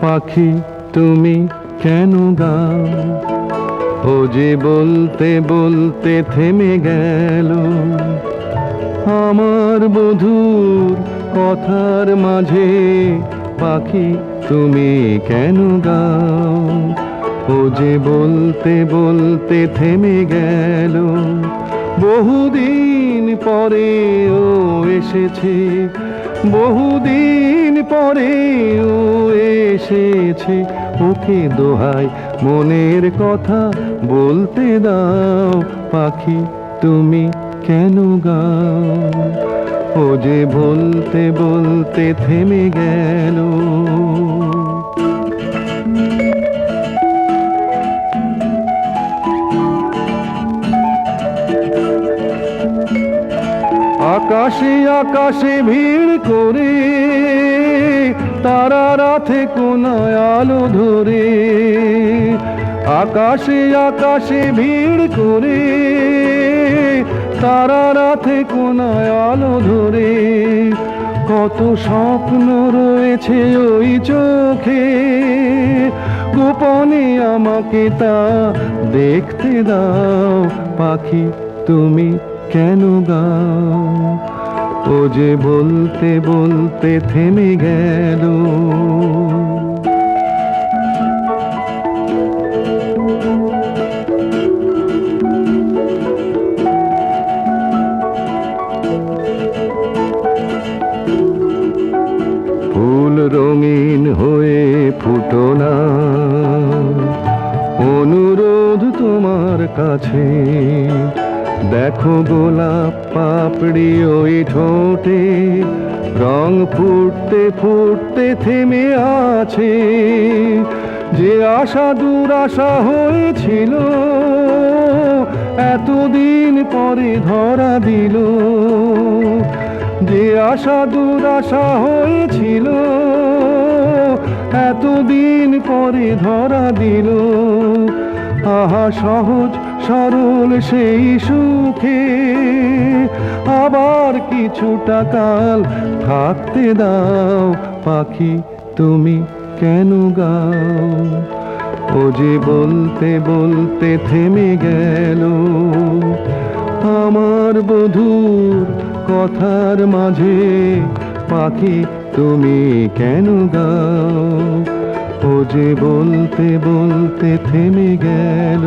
পাখি তুমি কেন গাও ও যে বলতে বলতে থেমে গেল। আমার বধুর কথার মাঝে পাখি তুমি কেন গাও ও যে বলতে বলতে থেমে গেল। বহুদিন পরে ও এসেছে, বহুদিন পরে ও এসেছে। ওকে দোহাই মনের কথা বলতে দাও, পাখি তুমি কেন গাও? ও যে বলতে বলতে থেমে গেল। আকাশে আকাশে ভিড় করে, তারা রাতে কোনায় আলো ধরে। আকাশে আকাশে ভিড় করে, তারা রাতে কোনায় আলো ধরে। কত স্বপ্ন রয়েছে ওই চোখে, গোপনে আমাকে তা দেখতে দাও পাখি তুমি। কেন গাও? ও যে বলতে বলতে থেমে গেল। ফুল রঙিন হয়ে ফুটো না। অনুরোধ তোমার কাছে। দেখো গোলাপ পাপড়ি ওই ঠোঁটে, রং ফুটতে ফুটতে থেমে আছে। যে আশা দুরাশা হয়েছিল, এতদিন পরে ধরা দিল। যে আশা দুরাশা হয়েছিল, এতদিন পরে ধরা দিল। আহা, সহজ সরল সেই সুখে আবার কিছুটা কাল থাকতে দাও, পাখি তুমি কেন গাও? ও যে বলতে বলতে থেমে গেল, আমার বধুর কথার মাঝে পাখি তুমি কেন গাও? ও যে বলতে বলতে থেমে গেল।